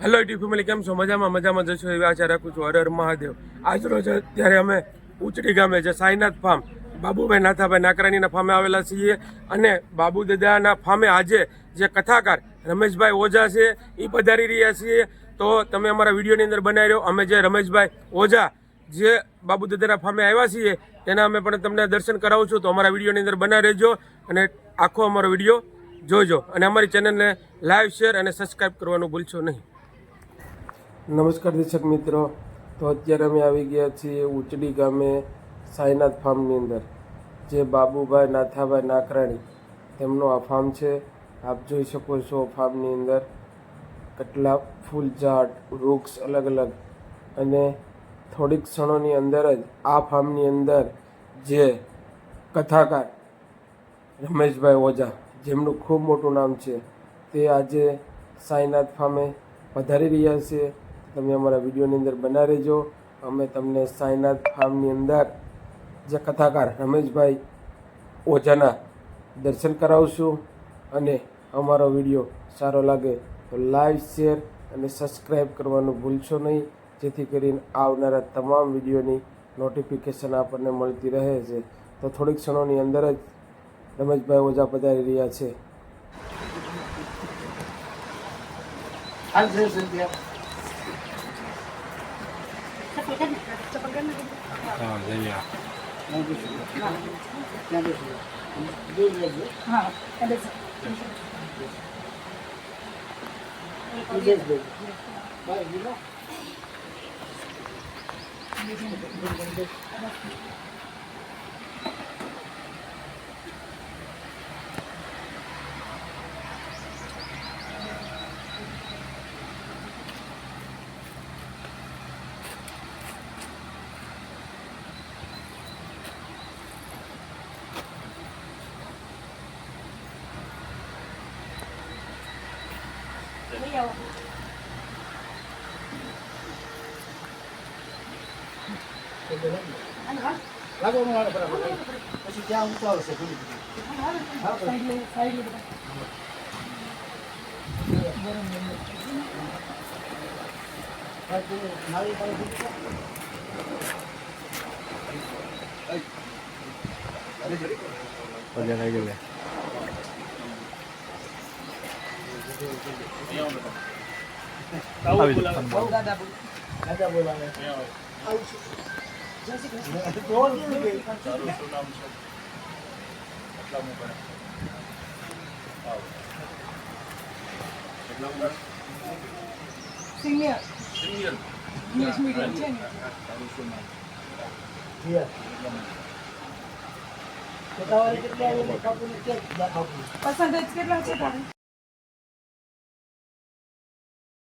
Hello YouTube family કેમ છો? મજામાં મજામાં જશો એવી આશા રાખું છું. હર મહાદેવ. આજ રોજ અત્યારે અમે ઉચડી ગામે જે સાઈનાથ ફાર્મ. બાબુભાઈ નાથાભાઈ નાકરાણીના ફામે આવેલા છીએ અને બાબુ દાદાના ફામે આજે જે કથાકાર રમેશભાઈ ઓઝા છે એ પધારી રહ્યા છીએ. તો તમે અમારા વિડીયોની અંદર બનાવી રહ્યો, અમે જે રમેશભાઈ ઓઝા જે બાબુ દાદાના ફામે આવ્યા છીએ, તેના અમે પણ તમને દર્શન કરાવું છું. તો અમારા વિડીયોની અંદર બનાવી રહેજો અને આખો અમારો વીડિયો જોજો. અને અમારી ચેનલને લાઈવ શેર અને સબસ્ક્રાઈબ કરવાનું ભૂલશો નહીં. નમસ્કાર દર્શક મિત્રો. તો અત્યારે અમે આવી ગયા છીએ ઉચડી ગામે સાંઈનાથ ફાર્મની અંદર, જે બાબુભાઈ નાથાભાઈ નાકરાણી તેમનો આ ફાર્મ છે. આપ જોઈ શકો છો ફાર્મની અંદર કેટલા ફૂલ ઝાડ, વૃક્ષ અલગ અલગ અને થોડીક ક્ષણોની અંદર જ આ ફાર્મની અંદર જે કથાકાર રમેશભાઈ ઓઝા, જેમનું ખૂબ મોટું નામ છે, તે આજે સાંઈનાથ ફાર્મે પધારી રહ્યા છે. તમે અમારા વિડીયોની અંદર બના રહેજો. અમે તમને સાંઈનાથ ફાર્મની અંદર જે કથાકાર રમેશભાઈ ઓઝાના દર્શન કરાવશું અને અમારો વીડિયો સારો લાગે તો લાઈક શેર અને સબસ્ક્રાઈબ કરવાનું ભૂલશો નહીં. જેથી કરીને આવનારા તમામ વિડીયોની નોટિફિકેશન આપણને મળતી રહે છે. તો થોડીક ક્ષણોની અંદર જ રમેશભાઈ ઓઝા પધારી રહ્યા છે. 啊人家那就是那那就六月一号那得走你认识的买衣 ગયું. હા, બરાબર. હા, તું કે? સિનિયર. ઇંગ્લિશ મીડિયમ છે ને. બાપુ પર્સન્ટેજ કેટલા છે તારે?